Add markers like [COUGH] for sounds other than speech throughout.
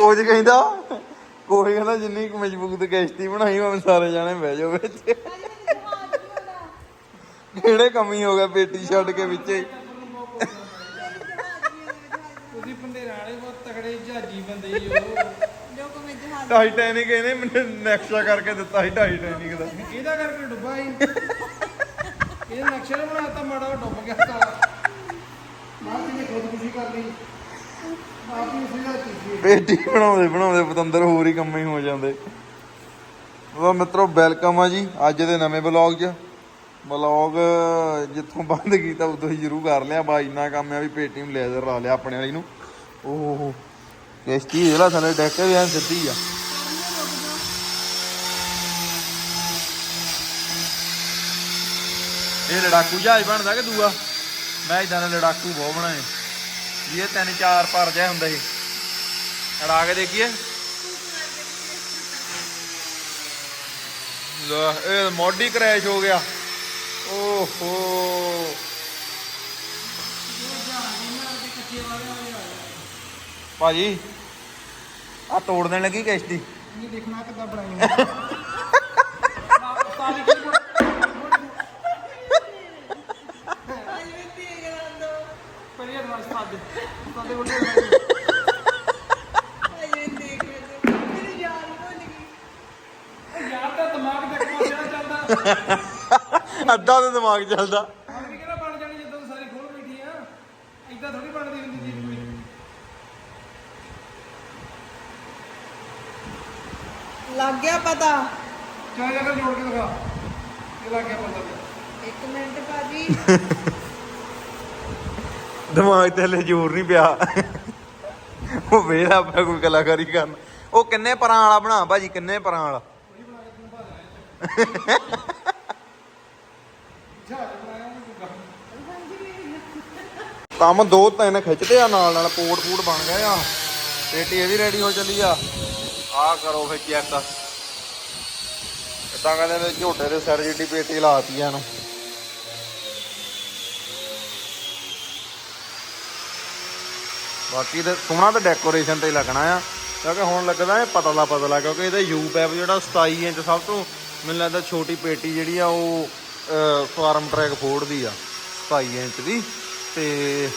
Coach ਕਹਿੰਦਾ। Coach ਕਹਿੰਦਾ ਜਿੰਨੀ ਕੁ ਮਜ਼ਬੂਤ ਕਿਸ਼ਤੀ ਬਣਾਈ ਉਹ ਸਾਰੇ ਜਾਣੇ ਬਹਿ ਜਾਓ ਵਿੱਚ। ਕਿਹੜੇ ਕਮੀ ਹੋ ਗਿਆ ਪੇਟੀ ਛੱਡ ਕੇ ਵਿੱਚੇ? ਤੁਸੀਂ ਪੰਡੇਰਾਂ ਵਾਲੇ ਬਹੁਤ ਤਗੜੇ ਜਹਾਜੀ ਬੰਦੇ ਜੋ ਮੈਂ ਜਹਾਜ਼ ਟਾਈਟੈਨਿਕ ਇਹਨੇ ਮੈਨੂੰ ਨਕਸ਼ਾ ਕਰਕੇ ਦਿੱਤਾ ਸੀ ਟਾਈਟੈਨਿਕ ਦਾ। ਇਹਦਾ ਕਰਕੇ ਡੁੱਬਾ ਹੀ ਇਹ ਨਕਸ਼ੇ ਬਣਾਤਾ ਮਾੜਾ ਉਹ ਡੁੱਬ ਗਿਆ ਸਾਲਾ ਮਾਂ ਜੀ ਨੇ ਖੁਦਕੁਸ਼ੀ ਕਰ ਲਈ। ਪੇਟੀ ਬਣਾਉਂਦੇ ਬਣਾਉਂਦੇ ਪਤੰਦਰ ਹੋਰ ਹੀ ਕੰਮ ਹੀ ਹੋ ਜਾਂਦੇ। ਉਹ ਮਿੱਤਰੋ ਵੈਲਕਮ ਆ ਜੀ ਅੱਜ ਦੇ ਨਵੇਂ ਵਲੌਗ 'ਚ। ਵਲੌਗ ਜਿੱਥੋਂ ਬੰਦ ਕੀਤਾ, ਉਦੋਂ ਹੀ ਸ਼ੁਰੂ ਕਰ ਲਿਆ। ਬਾ, ਇੰਨਾ ਕੰਮ ਆ ਵੀ ਪੇਟੀ ਨੂੰ ਲੇਜ਼ਰ ਲਾ ਲਿਆ ਆਪਣੇ ਵਾਲੀ ਨੂੰ। ਓਹ। ਕਿਸ਼ਤੀ ਜਿਹੜਾ ਥੱਲੇ ਡੈਕ ਵੀ ਐਨ ਸਿੱਧੀ ਆ। ਇਹ ਲੜਾਕੂ ਜਹਾਜ਼ ਬਣਦਾ ਕਿ ਦੂਆ? ਮੈਂ ਇਦਾਂ ਦਾ ਲੜਾਕੂ ਬਹੁਤ ਬਣਾਏ। ਇਹ ਤਿੰਨ ਚਾਰ ਪਰ ਜਿਹਾ ਹੁੰਦਾ ਸੀ। ਅੜਾ ਕੇ ਦੇਖੀਏ। ਲੈ ਇਹ ਮੋਡੀ ਕ੍ਰੈਸ਼ ਹੋ ਗਿਆ। ਓਹੋ। ਭਾਜੀ ਆ ਤੋੜ ਦੇਣ ਲੱਗੀ ਕਿਸ਼ਤੀ। ਇਹ ਦੇਖਣਾ ਕਿੱਦਾਂ ਬਣਾਈ ਹੈ [LAUGHS] ਯਾਰ ਦਾ ਦਿਮਾਗ ਦੇ ਕੋਲ ਚੱਲਦਾ। ਅੱਧਾ ਤੇ ਦਿਮਾਗ ਚੱਲਦਾ। ਹੁਣ ਵੀ ਕਿਹੜਾ ਬਣ ਜਾਣੀ ਜਦੋਂ ਸਾਰੀ ਖੋਲ ਬੈਠੀ ਆ। ਏਦਾਂ ਥੋੜੀ ਬਣਦੀ ਹੁੰਦੀ ਚੀਜ਼ ਕੋਈ ਲੱਗ ਗਿਆ ਪਤਾ। ਚਾਹ ਜਗਰ ਜੋੜ ਕੇ ਦਿਖਾ। ਇਹ ਲੱਗ ਗਿਆ ਪਤਾ। ਤੇ ਇੱਕ ਮਿੰਟ ਭਾਜੀ। ਦਿਮਾਗ ਤੇ ਹਲੇ ਜ਼ੋਰ ਨਹੀਂ ਪਿਆ। ਉਹ ਵੇਲਾ ਆਪਣਾ ਕੋਈ ਕਲਾਕਾਰੀ ਕਰਨ। ਉਹ ਕਿੰਨੇ ਪਰਾਂ ਵਾਲਾ ਬਣਾ ਭਾਜੀ, ਕਿੰਨੇ ਪਰਾਂ ਵਾਲਾ? ਕੰਮ ਦੋ ਤਿੰਨ ਖਿੱਚਦੇ ਆ, ਨਾਲ ਨਾਲ ਪੋਟ ਪੂਟ ਬਣ ਗਏ ਆ। ਪੇਟੀ ਇਹ ਵੀ ਰੈਡੀ ਹੋ ਚੱਲੀ ਆ। ਆ ਕਰੋ ਫਿਰ ਚੈੱਕ ਇਦਾਂ ਕਹਿੰਦੇ ਨੇ ਝੋਟੇ ਦੇ ਸਿਰ ਜਿੱਡੀ ਪੇਟੀ ਲਾਤੀ ਆ ਨੂੰ ਬਾਕੀ ਤੇ ਸੋਹਣਾ ਤੇ ਡੈਕੋਰੇਸ਼ਨ ਤੇ ਹੀ ਲੱਗਣਾ ਆ। ਕਿਉਂਕਿ ਹੁਣ ਲੱਗਦਾ ਇਹ ਪਤਲਾ ਪਤਲਾ, ਕਿਉਂਕਿ ਇਹਦਾ ਯੂ ਪੈਪ ਜਿਹੜਾ 27 ਇੰਚ ਸਭ ਤੋਂ ਮੈਨੂੰ ਲੱਗਦਾ ਛੋਟੀ ਪੇਟੀ ਜਿਹੜੀ ਆ ਉਹ ਫਾਰਮ ਟਰੈਕ ਫੋਰਡ ਦੀ ਆ 27 ਇੰਚ ਦੀ। ਤੇ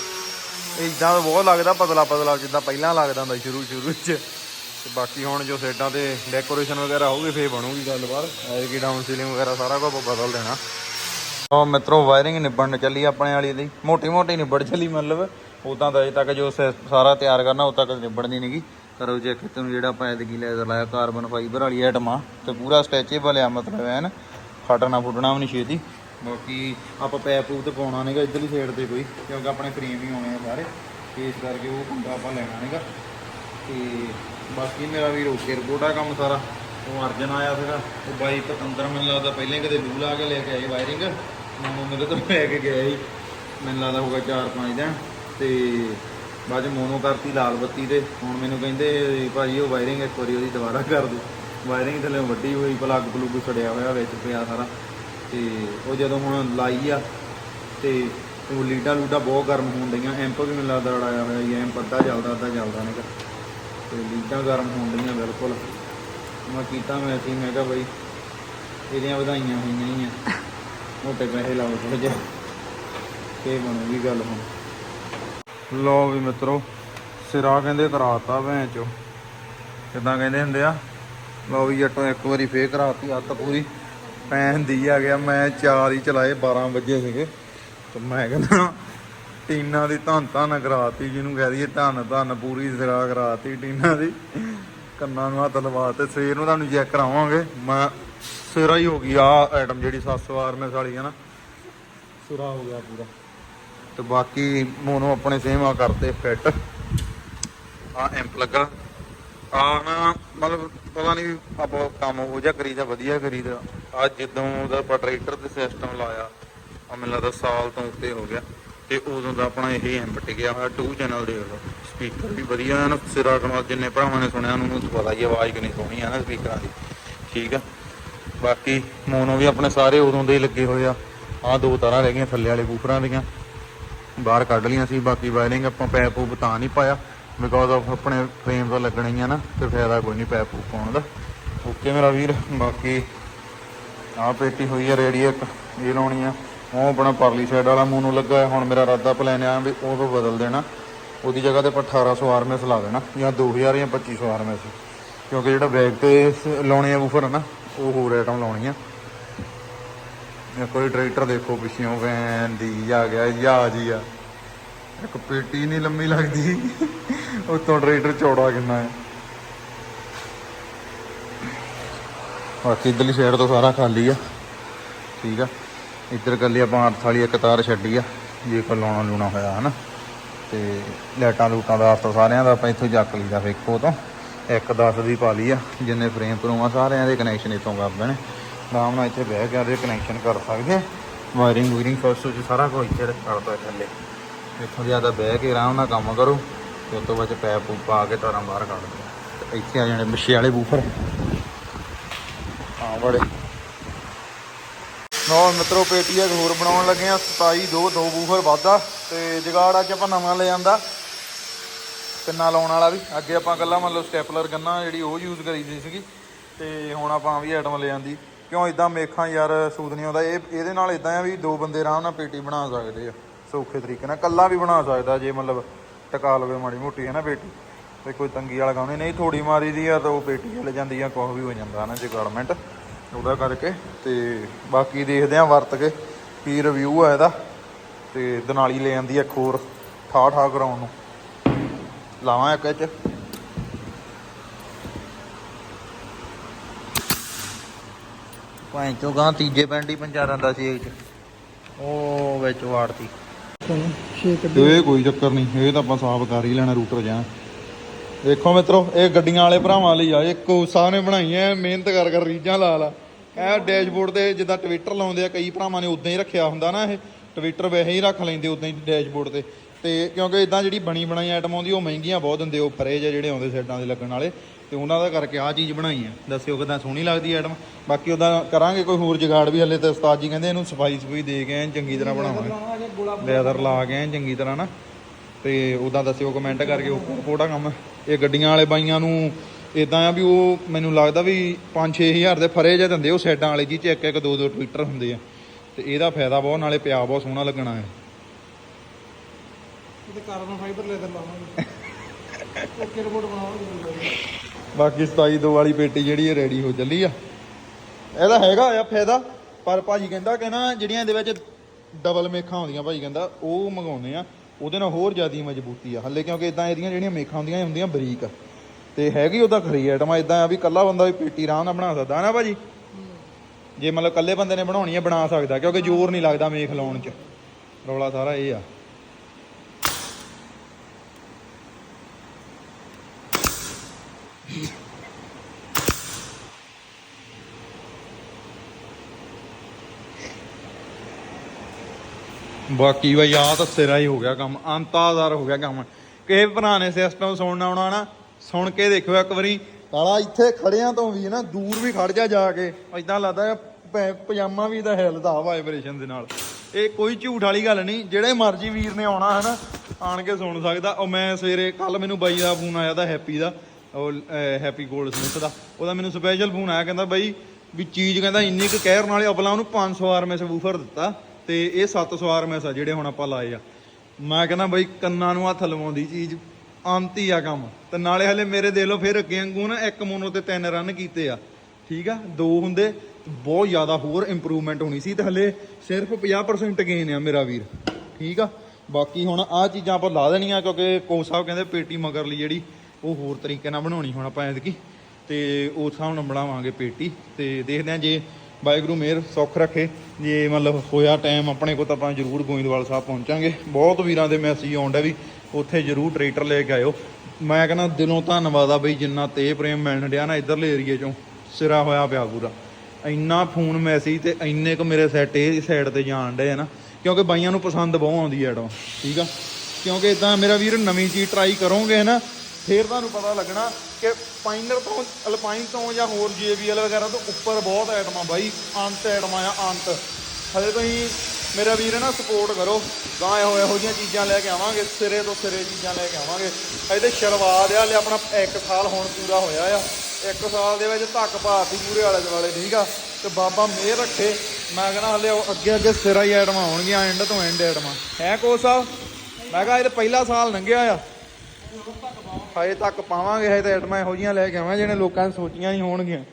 ਇਦਾਂ ਬਹੁਤ ਲੱਗਦਾ ਪਤਲਾ ਪਤਲਾ, ਜਿੱਦਾਂ ਪਹਿਲਾਂ ਲੱਗਦਾ ਹੁੰਦਾ ਸ਼ੁਰੂ ਸ਼ੁਰੂ 'ਚ। ਤੇ ਬਾਕੀ ਹੁਣ ਜੋ ਸਾਈਡਾਂ ਤੇ ਡੈਕੋਰੇਸ਼ਨ ਵਗੈਰਾ ਹੋਊਗੀ, ਫੇਰ ਬਣੂਗੀ ਗੱਲਬਾਤ। ਐਲਕੀ ਡਾਊਨ ਸੀਲਿੰਗ ਵਗੈਰਾ ਸਾਰਾ ਕੁਝ ਬਦਲ ਦੇਣਾ। ਉਹ ਮਿੱਤਰੋ ਵਾਇਰਿੰਗ ਨਿਬੜਨ ਚੱਲੀ ਆਪਣੇ ਵਾਲੀ ਦੀ ਮੋਟੀ ਮੋਟੀ ਨਿਬੜ ਚੱਲੀ ਮਤਲਬ। ਉਦਾਂ ਤਾਂ ਅਜੇ ਤੱਕ ਜੋ ਸ- ਸਾਰਾ ਤਿਆਰ ਕਰਨਾ, ਉਹ ਤੱਕ ਨਿਬੜਨੀ ਨਹੀਂਗੀ ਕਰੋ ਜੇ ਚੈੱਕ ਤੁਹਾਨੂੰ ਜਿਹੜਾ ਆਪਾਂ ਐਤਕੀ ਲੈਦਰ ਲਾਇਆ ਕਾਰਬਨ ਫਾਈਬਰ ਵਾਲੀ ਆਈਟਮ ਆ, ਤੇ ਪੂਰਾ ਸਟੈਚੇਬਲ ਆ, ਮਤਲਬ ਐਨ, ਫਟਣਾ ਫੁੱਟਣਾ ਵੀ ਨਹੀਂ ਛੇਤੀ। ਬਾਕੀ ਆਪਾਂ ਪੈਪ ਪੂਪ ਤੇ ਪਾਉਣਾ ਨਹੀਂਗਾ ਇੱਧਰਲੀ ਸਾਈਡ ਤੇ ਕੋਈ, ਕਿਉਂਕਿ ਆਪਣੇ ਫਰੇਮ ਹੀ ਆਉਣੇ ਆ ਸਾਰੇ। ਇਸ ਕਰਕੇ ਉਹ ਪੰਗਾ ਆਪਾਂ ਲੈਣਾ ਨਹੀਂਗਾ ਤੇ ਬਾਕੀ ਮੇਰਾ ਵੀ ਰੋਕੇ ਰਿਪੋਰਟ ਕੰਮ ਸਾਰਾ। ਉਹ ਅਰਜਨ ਆਇਆ ਸੀਗਾ, ਉਹ ਬਾਈ ਪਤੰਦਰ ਮੈਨੂੰ ਲੱਗਦਾ ਪਹਿਲਾਂ ਹੀ ਕਦੇ ਲੂ ਲਾ ਕੇ ਲੈ ਕੇ ਆਏ ਵਾਇਰਿੰਗ ਮੈਨੂੰ ਮੇਰੇ ਤੋਂ ਲੈ ਕੇ ਗਿਆ ਸੀ ਮੈਨੂੰ ਲੱਗਦਾ ਹੋਊਗਾ 4-5 ਦਿਨ। ਤੇ ਬਾਅਦ ਮੋਨੋ ਕਰਤੀ ਲਾਲ ਬੱਤੀ ਤੇ। ਹੁਣ ਮੈਨੂੰ ਕਹਿੰਦੇ ਵੀ ਭਾਜੀ ਉਹ ਵਾਇਰਿੰਗ ਇੱਕ ਵਾਰੀ ਉਹਦੀ ਦੁਬਾਰਾ ਕਰ ਦਿਓ ਵਾਇਰਿੰਗ ਥੱਲੇ ਵੱਡੀ ਹੋਈ ਪਲੱਗ ਪਲੁੱਗ ਸੜਿਆ ਹੋਇਆ ਵਿੱਚ ਪਿਆ ਸਾਰਾ। ਤੇ ਉਹ ਜਦੋਂ ਹੁਣ ਲਾਈ ਆ, ਤੇ ਉਹ ਲੀਡਾਂ ਲੂਡਾਂ ਬਹੁਤ ਗਰਮ ਹੋਣ ਡਈਆਂ। ਐਂਪ ਵੀ ਮੈਨੂੰ ਲੱਗਦਾ ਉਡਾਇਆ ਹੋਇਆ ਹੀ ਐਂਪ ਅੱਧਾ ਚੱਲਦਾ ਅੱਧਾ ਚੱਲਦਾ ਨਹੀਂ ਤੇ ਲੀਡਾਂ ਗਰਮ ਹੋਣ ਡਈਆਂ ਬਿਲਕੁਲ। ਮੈਂ ਕੀਤਾ ਮੈਂ ਸੀ ਮੈਂ ਕਿਹਾ ਬਈ ਇਹਦੀਆਂ ਵਧਾਈਆਂ ਹੋਈਆਂ ਹੀ ਆ। ਮੋਟੇ ਪੈਸੇ ਲਾਓ ਥੋੜੇ ਜਿਹਾ। ਕੀ ਬਣੂਗੀ ਗੱਲ ਹੁਣ। ਲੋ ਵੀ ਮਿੱਤਰੋ, ਸਿਰਾ ਕਹਿੰਦੇ ਕਰਾਤਾ ਭੈਣ ਚੋ ਕਿਦਾਂ ਕਹਿੰਦੇ ਹੁੰਦੇ ਆ? ਲੋ ਵੀ ਜੱਟੋ ਇੱਕ ਵਾਰੀ ਫੇਰ ਕਰਾਤੀ ਹੱਥ ਪੂਰੀ। ਪੈਣ ਦੀ ਆ ਗਿਆ, ਮੈਂ ਚਾਰ ਹੀ ਚਲਾਏ 12 ਵਜੇ ਸੀਗੇ। ਤੇ ਮੈਂ ਕਹਿੰਦਾ, ਟੀਨਾ ਦੀ ਧੰਨ ਧੰਨ ਕਰਾਤੀ, ਜਿਹਨੂੰ ਕਹਿ ਦਈਏ ਧੰਨ ਧੰਨ ਪੂਰੀ ਸਿਰਾ ਕਰਾਤੀ ਟੀਨਾ ਦੀ। ਕੰਨਾਂ ਨੂੰ ਹੱਥ ਲਵਾ ਤੇ ਸਵੇਰ ਨੂੰ ਤੁਹਾਨੂੰ ਚੈੱਕ ਕਰਾਵਾਂਗੇ। ਮੈਂ ਸਿਰਾ ਹੀ ਹੋ ਗਈ ਆ ਆਈਟਮ ਜਿਹੜੀ 700 ਆਰਮੈਸ ਵਾਲੀ ਹੈ ਨਾ? ਸਿਰਾ ਹੋ ਗਿਆ ਪੂਰਾ। ਤੇ ਬਾਕੀ ਮੋਨੋ ਆਪਣੇ ਸੇਮ ਕਰਤੇ ਫਿੱਟ ਆ ਐਂਪ ਲੱਗਾ। ਆ ਨਾ ਮਤਲਬ ਪਤਾ ਨਹੀਂ ਆਪਾਂ ਕੰਮ ਹੋ ਜਾ ਕਰੀਦਾ ਵਧੀਆ ਕਰੀਦਾ ਆ ਜਦੋਂ ਉਹਦਾ ਆਪਾਂ ਟਰੈਕਟਰ ਤੇ ਸਿਸਟਮ ਲਾਇਆ ਆ ਮੈਨੂੰ ਲੱਗਦਾ ਸਾਲ ਤੋਂ ਉੱਤੇ ਹੋ ਗਿਆ। ਤੇ ਉਦੋਂ ਦਾ ਆਪਣਾ ਇਹ ਐਂਪ ਟਿਕਿਆ ਹੋਇਆ 2 ਚੈਨਲ ਦੇ ਲਓ। ਸਪੀਕਰ ਵੀ ਵਧੀਆ ਹਨ ਸਿਰਾ ਕਮਾ ਜਿੰਨੇ ਭਰਾਵਾਂ ਨੇ ਸੁਣਿਆ ਉਹਨੂੰ ਪਤਾ ਹੀ ਆ, ਆਵਾਜ਼ ਕਿੰਨੀ ਸੋਹਣੀ ਆ ਨਾ ਸਪੀਕਰਾਂ ਦੀ। ਠੀਕ ਆ। ਬਾਕੀ ਮੋਨੋ ਵੀ ਆਪਣੇ ਸਾਰੇ ਉਦੋਂ ਦੇ ਹੀ ਲੱਗੇ ਹੋਏ ਆ। ਆ ਦੋ ਤਾਰਾਂ ਰਹਿ ਗਈਆਂ ਥੱਲੇ ਵਾਲੇ ਬੂਫਰਾਂ ਦੀਆਂ। ਬਾਹਰ ਕੱਢ ਲੀਆਂ ਸੀ, ਬਾਕੀ ਵਾਇਰਿੰਗ ਆਪਾਂ ਪੈਪ ਪੂਪ ਤਾਂ ਨਹੀਂ ਪਾਇਆ ਬਿਕੋਜ਼ ਆਫ ਆਪਣੇ ਫਰੇਮ ਤਾਂ ਲੱਗਣੀ ਹੀ ਆ ਨਾ, ਤੇ ਫਾਇਦਾ ਕੋਈ ਨਹੀਂ ਪੈਪ ਪੂਪ ਪਾਉਣ ਦਾ। ਓਕੇ ਮੇਰਾ ਵੀਰ, ਬਾਕੀ ਆਹ ਪੇਟੀ ਹੋਈ ਆ ਰੇਡੀ ਇੱਕ, ਇਹ ਲਾਉਣੀ ਆ। ਉਹ ਆਪਣਾ ਪਰਲੀ ਸਾਈਡ ਵਾਲਾ ਮੂੰਹ ਨੂੰ ਲੱਗਾ ਹੁਣ ਮੇਰਾ ਰਾਦਾ ਪਲਾਨ ਆ ਵੀ ਉਹ ਤੋਂ ਬਦਲ ਦੇਣਾ। ਉਹਦੀ ਜਗ੍ਹਾ ਤੇ ਆਪਾਂ 1800 ਆਰਐਮਐਸ ਲਾ ਦੇਣਾ, ਜਾਂ 2000 ਜਾਂ 2500 ਆਰਐਮਐਸ ਕਿਉਂਕਿ ਜਿਹੜਾ ਬੈਗ ਤੇ ਸ- ਲਾਉਣੇ ਆ ਬੂਫਰ ਨਾ, ਉਹ ਹੋਰ ਆਈਟਮ ਲਾਉਣੀ ਆ। ਕੋਈ ਟਰੈਕਟਰ ਦੇਖੋ ਪਿੱਛੋਂ ਵੈਨ ਦੀ ਆ ਗਿਆ ਜਹਾਜ਼ ਹੀ ਆ। ਇੱਕ ਪੇਟੀ ਨਹੀਂ ਲੰਮੀ ਲੱਗਦੀ। ਉਤੋਂ ਟਰੈਕਟਰ ਚੌੜਾ ਕਿੰਨਾ ਹੈ। ਬਾਕੀ ਇਧਰਲੀ ਸਾਈਡ ਤੋਂ ਸਾਰਾ ਖਾਲੀ ਆ। ਠੀਕ ਆ। ਇੱਧਰ ਕੱਲੀ ਆਪਾਂ ਅਰਥ ਵਾਲੀ ਇੱਕ ਤਾਰ ਛੱਡੀ ਆ, ਜੇ ਕੋਈ ਲਾਉਣਾ ਲੂਣਾ ਹੋਇਆ, ਹਨਾ। ਤੇ ਲਾਈਟਾਂ ਲੂਟਾਂ ਦਾ ਆਸਤਾ ਸਾਰਿਆਂ ਦਾ ਆਪਾਂ ਇੱਥੋਂ ਚੱਕ ਲਈਦਾ ਫੇਕੋ ਤੋਂ। ਇੱਕ 10 ਦੀ ਪਾ ਲਈ ਆ, ਜਿੰਨੇ ਫਰੇਮ ਫਰੂਮ ਆ ਸਾਰਿਆਂ ਦੇ ਕਨੈਕਸ਼ਨ ਇਥੋਂ ਕਰ ਦੇਣੇ। ਆਰਾਮ ਨਾਲ ਇੱਥੇ ਬਹਿ ਕੇ ਆਦੇ ਕਨੈਕਸ਼ਨ ਕਰ ਸਕਦੇ ਆ। ਵਾਇਰਿੰਗ ਵਾਇਰਿੰਗ ਫਸਟ ਵਿੱਚ ਸਾਰਾ ਕੁਝ ਇੱਥੇ ਕਰਦਾ ਥੱਲੇ। ਇੱਥੋਂ ਜ਼ਿਆਦਾ ਬਹਿ ਕੇ ਆਰਾਮ ਨਾਲ ਕੰਮ ਕਰੋ, ਤੇ ਉਸ ਤੋਂ ਬਾਅਦ ਪੈਪ ਪੂਪ ਪਾ ਕੇ ਤਾਰਾਂ ਬਾਹਰ ਕੱਢ ਦਿਓ। ਤੇ ਇੱਥੇ ਆ ਜਾਣੇ ਮਿੱਸ਼ੇ ਵਾਲੇ ਬੂਫਰ। ਆ ਬੜੇ ਨੋ ਮਿੱਤਰੋ ਪੇਟੀ ਹੋਰ ਬਣਾਉਣ ਲੱਗੇ ਆ। 27 ਦੋ ਦੋ ਬੂਫਰ ਵਾਧਾ। ਤੇ ਜਗਾੜ ਅੱਜ ਆਪਾਂ ਨਵਾਂ ਲੈ ਆਂਦਾ। ਪਿੰਨਾ ਲਾਉਣ ਵਾਲਾ ਵੀ। ਅੱਗੇ ਆਪਾਂ ਕੱਲਾ ਮਤਲਬ ਸਟੈਪਲਰ ਗੰਨਾ ਜਿਹੜੀ ਉਹ ਯੂਜ਼ ਕਰੀਦੀ ਸੀਗੀ। ਤੇ ਹੁਣ ਆਪਾਂ ਵੀ ਆਈਟਮ ਲੈ ਜਾਂਦੀ ਕਿਉਂ ਇਦਾਂ ਮੇਖਾਂ ਯਾਰ ਸੂਦ ਨਹੀਂ ਆਉਂਦਾ? ਇਹ ਇਹਦੇ ਨਾਲ ਇਦਾਂ ਆ ਵੀ ਦੋ ਬੰਦੇ ਆਰਾਮ ਨਾਲ ਪੇਟੀ ਬਣਾ ਸਕਦੇ ਆ, ਸੌਖੇ ਤਰੀਕੇ ਨਾਲ। ਕੱਲਾ ਵੀ ਬਣਾ ਸਕਦਾ ਜੇ ਮਤਲਬ ਟਕਾ ਲਵੇ ਮਾੜੀ ਮੋਟੀ ਹੈ ਨਾ ਪੇਟੀ? ਤੇ ਕੋਈ ਤੰਗੀ ਵਾਲਾ ਕੰਮ ਨਹੀਂ। ਨਹੀਂ ਥੋੜੀ ਮਾਰੀ ਦੀ ਆ ਤਾਂ ਉਹ ਪੇਟੀ ਚਲੇ ਜਾਂਦੀ ਆ, ਕੁਛ ਵੀ ਹੋ ਜਾਂਦਾ ਨਾ ਜਗਾਰਮੈਂਟ ਉਹਦਾ ਕਰਕੇ। ਤੇ ਬਾਕੀ ਦੇਖਦੇ ਆ ਵਰਤ ਕੇ, ਕੀ ਰਿਵਿਊ ਆ ਇਹਦਾ। ਤੇ ਦਨਾਲੀ ਲੈ ਜਾਂਦੀ ਇੱਕ ਹੋਰ ਠਾ ਠਾ ਕਰਾਉਣ ਨੂੰ। ਲਾਵਾਂ ਇੱਕ ਚ। ਭਾਂ ਚੋ ਗਾਂ ਤੀਜੇ ਪਿੰਡ ਹੀ ਪੰਚਾਰਾਂ ਦਾ ਸੀ ਇਹ ਉਹ ਵਿੱਚ ਵਾੜਤੀ। ਇਹ ਕੋਈ ਚੱਕਰ ਨਹੀਂ, ਇਹ ਤਾਂ ਆਪਾਂ ਸਾਫ਼ ਕਰ ਹੀ ਲੈਣਾ ਰੂਟਰ ਜਾਂ। ਦੇਖੋ ਮਿੱਤਰੋ, ਇਹ ਗੱਡੀਆਂ ਵਾਲੇ ਭਰਾਵਾਂ ਲਈ ਆ, ਇੱਕ ਉਸਾ ਨੇ ਬਣਾਈ ਐ, ਮਿਹਨਤ ਕਰ ਕਰ ਰੀਜਾਂ ਲਾ ਲਾ। ਇਹ ਡੈਸ਼ਬੋਰਡ ਤੇ ਜਿੱਦਾਂ ਟਵਿੱਟਰ ਲਾਉਂਦੇ ਆ, ਕਈ ਭਰਾਵਾਂ ਨੇ ਉਦਾਂ ਹੀ ਰੱਖਿਆ ਹੁੰਦਾ ਨਾ ਇਹ। ਟਵਿੱਟਰ ਵੈਸੇ ਹੀ ਰੱਖ ਲੈਂਦੇ ਉਦਾਂ ਹੀ ਡੈਸ਼ਬੋਰਡ ਤੇ। ਤੇ ਕਿਉਂਕਿ ਇਦਾਂ ਜਿਹੜੀ ਬਣੀ ਬਣਾਈ ਆਈਟਮ ਆਉਂਦੀ, ਉਹ ਮਹਿੰਗੀਆਂ ਬਹੁਤ ਦਿੰਦੇ ਉਹ ਫਰੇਜ ਆ ਜਿਹੜੇ ਆਉਂਦੇ ਸਾਈਡਾਂ ਦੇ ਲੱਗਣ ਵਾਲੇ। ਤੇ ਉਹਨਾਂ ਦਾ ਕਰਕੇ ਆਹ ਚੀਜ਼ ਬਣਾਈ ਆ। ਦੱਸਿਓ ਕਿਦਾਂ ਸੋਹਣੀ ਲੱਗਦੀ ਆਈਟਮ ਬਾਕੀ ਉਹਦਾ ਕਰਾਂਗੇ ਕੋਈ ਹੋਰ ਜਗਾੜ ਵੀ ਹੱਲੇ ਤੇ ਉਸਤਾਦ ਜੀ ਕਹਿੰਦੇ ਇਹਨੂੰ ਸਫ਼ਾਈ ਸਫੂਈ ਦੇ ਕੇ ਐਨ ਚੰਗੀ ਤਰ੍ਹਾਂ ਬਣਾਵਾਂਗੇ। ਲੈਦਰ ਲਾ ਕੇ ਐਨ ਚੰਗੀ ਤਰ੍ਹਾਂ ਨਾ। ਤੇ ਉਦਾਂ ਦੱਸਿਓ ਕਮੈਂਟ ਕਰਕੇ ਉੱਪਰ ਕੋੜਾ ਕੰਮ। ਇਹ ਗੱਡੀਆਂ ਵਾਲੇ ਬਾਈਆਂ ਨੂੰ ਇਦਾਂ ਆ ਵੀ ਉਹ ਮੈਨੂੰ ਲੱਗਦਾ ਵੀ 5-6000 ਦੇ ਫਰੇ ਜੇ ਦਿੰਦੇ ਉਹ ਸਾਈਡਾਂ ਵਾਲੇ ਜੀ ਚ ਇੱਕ ਇੱਕ ਦੋ ਦੋ ਟਵਿੱਟਰ ਹੁੰਦੇ ਆ। ਤੇ ਇਹਦਾ ਫਾਇਦਾ ਬਹੁਤ ਨਾਲੇ ਪਿਆ ਬਹੁਤ ਸੋਹਣਾ ਲੱਗਣਾ ਹੈ ਤੇ ਕਾਰਬਨ ਫਾਈਬਰ ਲੈਦਰ ਲਾਵਾਂਗੇ। [LAUGHS] ਓਕੇ ਰਿਪੋਰਟ ਬਣਾਵਾਂਗੇ। ਬਾਕੀ 27 ਦੋ ਵਾਲੀ ਪੇਟੀ ਜਿਹੜੀ ਇਹ ਰੈਡੀ ਹੋ ਚੱਲੀ ਆ। ਇਹਦਾ ਹੈਗਾ ਆ ਫਾਇਦਾ, ਪਰ ਭਾਜੀ ਕਹਿੰਦਾ ਕਿ ਨਾ ਜਿਹੜੀਆਂ ਇਹਦੇ ਵਿੱਚ ਡਬਲ ਮੇਖਾਂ ਹੁੰਦੀਆਂ, ਭਾਜੀ ਕਹਿੰਦਾ, ਉਹ ਮੰਗਾਉਂਦੇ ਆ। ਉਹਦੇ ਨਾਲ ਹੋਰ ਜ਼ਿਆਦਾ ਮਜ਼ਬੂਤੀ ਆ। ਹੱਲੇ ਕਿਉਂਕਿ ਇਦਾਂ ਇਹਦੀਆਂ ਜਿਹੜੀਆਂ ਮੇਖਾਂ ਹੁੰਦੀਆਂ, ਇਹ ਹੁੰਦੀਆਂ ਬਰੀਕ। ਤੇ ਹੈਗੀ ਉਹਦਾ ਖਰੀ ਆਈਟਮ ਆ ਇਦਾਂ ਆ ਵੀ ਕੱਲਾ ਬੰਦਾ ਵੀ ਪੇਟੀ ਆਰਾਮ ਨਾਲ ਬਣਾ ਸਕਦਾ, ਹੈ ਨਾ ਭਾਜੀ? ਜੇ ਮਤਲਬ ਕੱਲੇ ਬੰਦੇ ਨੇ ਬਣਾਉਣੀ ਹੈ ਬਣਾ ਸਕਦਾ, ਕਿਉਂਕਿ ਜ਼ੋਰ ਨਹੀਂ ਲੱਗਦਾ ਮੇਖ ਲਾਉਣ 'ਚ। ਰੌਲਾ ਸਾਰਾ ਇਹ ਆ। ਬਾਕੀ ਬਈ ਆ ਤਾਂ ਸਿਰਾ ਹੀ ਹੋ ਗਿਆ ਕੰਮ ਅੰਤਾਦਾਰ ਹੋ ਗਿਆ ਕੰਮ। ਕਿਸੇ ਭਰਾ ਨੇ ਸਿਸਟਮ ਸੁਣਨਾ ਆਉਣਾ ਨਾ, ਸੁਣ ਕੇ ਦੇਖਿਓ ਇੱਕ ਵਾਰੀ। ਕਾਲਾ ਇੱਥੇ ਖੜਿਆਂ ਤੋਂ ਵੀ ਨਾ, ਦੂਰ ਵੀ ਖੜ ਜਾ ਜਾ ਕੇ। ਐਦਾਂ ਲੱਗਦਾ ਪਜਾਮਾ ਵੀ ਦਾ ਹਿੱਲਦਾ ਵਾਈਬ੍ਰੇਸ਼ਨ ਦੇ ਨਾਲ। ਇਹ ਕੋਈ ਝੂਠ ਵਾਲੀ ਗੱਲ ਨਹੀਂ, ਜਿਹੜੇ ਮਰਜ਼ੀ ਵੀਰ ਨੇ ਆਉਣਾ ਹੈ ਨਾ ਆਣ ਕੇ ਸੁਣ ਸਕਦਾ। ਉਹ ਮੈਂ ਸਵੇਰੇ ਕੱਲ ਮੈਨੂੰ ਬਾਈ ਦਾ ਫੋਨ ਆਇਆ ਤਾਂ ਹੈਪੀ ਦਾ, ਉਹ ਹੈਪੀ ਗੋਲਡ ਸਮਿਥ ਦਾ। ਉਹਦਾ ਮੈਨੂੰ ਸਪੈਸ਼ਲ ਫੋਨ ਆਇਆ, ਕਹਿੰਦਾ ਬਾਈ ਵੀ ਚੀਜ਼, ਕਹਿੰਦਾ ਇੰਨੀ ਕੁ ਕਹਿਰ, ਨਾਲੇ ਅਪਲਾ ਉਹਨੂੰ 500 ਆਰਐਮਐਸ ਸਬੂਫਰ ਦਿੱਤਾ। ਤੇ ਇਹ 700 ਆਰਐਮਐਸ ਆ ਜਿਹੜੇ ਹੁਣ ਆਪਾਂ ਲਾਏ ਆ। ਮੈਂ ਕਹਿੰਦਾ ਬਈ ਕੰਨਾਂ ਨੂੰ ਹੱਥ ਲਵਾਉਂਦੀ ਚੀਜ਼ ਅੰਤੀ ਆ ਕੰਮ। ਤੇ ਨਾਲੇ ਹਲੇ ਮੇਰੇ ਦੇ ਲੋ ਫਿਰ ਅੱਗੇ ਵਾਂਗੂ ਨਾ ਇੱਕ ਮੋਨੋ ਤੇ ਤਿੰਨ ਰਨ ਕੀਤੇ ਆ। ਠੀਕ ਆ? ਦੋ ਹੁੰਦੇ, ਬਹੁਤ ਜ਼ਿਆਦਾ ਹੋਰ ਇੰਪਰੂਵਮੈਂਟ ਹੋਣੀ ਸੀ ਤੇ ਹਲੇ ਸਿਰਫ 50% ਗੇਨ ਆ ਮੇਰਾ ਵੀਰ। ਠੀਕ ਆ? ਬਾਕੀ ਹੁਣ ਆ ਚੀਜ਼ਾਂ ਆਪਾਂ ਲਾ ਦੇਣੀਆਂ ਕਿਉਂਕਿ ਕੋਚ ਸਾਹਿਬ ਕਹਿੰਦੇ ਪੇਟੀ ਮਗਰ ਲਈ ਜਿਹੜੀ ਉਹ ਹੋਰ ਤਰੀਕੇ ਨਾਲ ਬਣਾਉਣੀ ਹੁਣ ਆਪਾਂ ਐਤਕੀ। ਤੇ ਉਸ ਹਿਸਾਬ ਨਾਲ ਬਣਾਵਾਂਗੇ ਪੇਟੀ। ਤੇ ਦੇਖਦੇ ਹਾਂ ਜੇ ਵਾਹਿਗੁਰੂ ਮਿਹਰ ਸੁੱਖ ਰੱਖੇ। ਜੇ ਮਤਲਬ ਹੋਇਆ ਟਾਈਮ ਆਪਣੇ ਕੋਲ ਤਾਂ ਆਪਾਂ ਜ਼ਰੂਰ ਗੋਇੰਦਵਾਲ ਸਾਹਿਬ ਪਹੁੰਚਾਂਗੇ। ਬਹੁਤ ਵੀਰਾਂ ਦੇ ਮੈਸੇਜ ਆਉਂਦਾ ਵੀ ਉੱਥੇ ਜ਼ਰੂਰ ਟਰੈਕਟਰ ਲੈ ਕੇ ਆਇਓ। ਮੈਂ ਕਹਿੰਦਾ ਦਿਲੋਂ ਧੰਨਵਾਦ ਆ ਬਈ ਜਿੰਨਾ ਤੇ ਪ੍ਰੇਮ ਮਿਲਣ ਡਿਆ ਨਾ ਇਧਰਲੇ ਏਰੀਏ ਚੋਂ। ਸਿਰਾ ਹੋਇਆ ਪਿਆ ਪੂਰਾ। ਇੰਨਾ ਫੋਨ ਮੈਸੇਜ ਤੇ ਇੰਨੇ ਕੁ ਮੇਰੇ ਸੈਟ ਇਹ ਸਾਈਡ ਤੇ ਜਾਣ ਡੇ ਆ ਨਾ। ਕਿਉਂਕਿ ਬਾਈਆਂ ਨੂੰ ਪਸੰਦ ਬਹੁਤ ਆਉਂਦੀ ਐ ਐਡਮ ਠੀਕ ਆ? ਕਿਉਂਕਿ ਇਦਾਂ ਮੇਰਾ ਵੀਰ ਨਵੀਂ ਚੀਜ਼ ਟਰਾਈ ਕਰੋਗੇ ਨਾ ਫਿਰ ਤੁਹਾਨੂੰ ਪਤਾ ਲੱਗਣਾ ਕਿ ਪਾਈਨਰ ਤੋਂ, ਅਲਪਾਈਨ ਤੋਂ ਜਾਂ ਹੋਰ JBL ਵਗੈਰਾ ਤੋਂ ਉੱਪਰ ਬਹੁਤ ਐਟਮਾਂ ਬਾਈ, ਅੰਤ ਐਟਮਾਂ ਆ, ਅੰਤ। ਹਲੇ ਤੁਸੀਂ ਮੇਰਾ ਵੀਰ ਨਾ ਸਪੋਰਟ ਕਰੋ ਗਾਂ ਇਹੋ ਇਹੋ ਜਿਹੀਆਂ ਚੀਜ਼ਾਂ ਲੈ ਕੇ ਆਵਾਂਗੇ, ਸਿਰੇ ਤੋਂ ਸਿਰੇ ਚੀਜ਼ਾਂ ਲੈ ਕੇ ਆਵਾਂਗੇ। ਇਹਦੇ ਸ਼ਰਵਾਦ ਆ ਲੈ ਆਪਣਾ 1 ਸਾਲ ਹੁਣ ਪੂਰਾ ਹੋਇਆ ਆ। 1 ਸਾਲ ਦੇ ਵਿੱਚ ਧੱਕ ਪਾਤੀ ਪੂਰੇ ਆਲੇ ਦੁਆਲੇ, ਠੀਕ ਆ? ਤੇ ਬਾਬਾ ਮਿਹਰ ਰੱਖੇ। ਮੈਂ ਕਹਿੰਦਾ ਹਲੇ ਉਹ ਅੱਗੇ ਅੱਗੇ ਸਿਰਾ ਹੀ ਐਟਮਾਂ ਹੋਣਗੀਆਂ ਐਂਡ ਤੋਂ ਐਂਡ ਐਟਮਾਂ। ਹੈ ਕੋ ਸਾਹਿਬ? ਮੈਂ ਕਿਹਾ ਇਹ ਤਾਂ ਪਹਿਲਾ ਸਾਲ ਲੰਘਿਆ ਆ। ਹਜੇ ਤੱਕ ਪਾਵਾਂਗੇ, ਹਜੇ ਤਾਂ ਐਟਮਾਂ ਇਹੋ ਜਿਹੀਆਂ ਲੈ ਕੇ ਆਵਾਂ ਜਿਹੜੇ ਲੋਕਾਂ ਨੇ ਸੋਚੀਆਂ ਨਹੀਂ ਹੋਣਗੀਆਂ।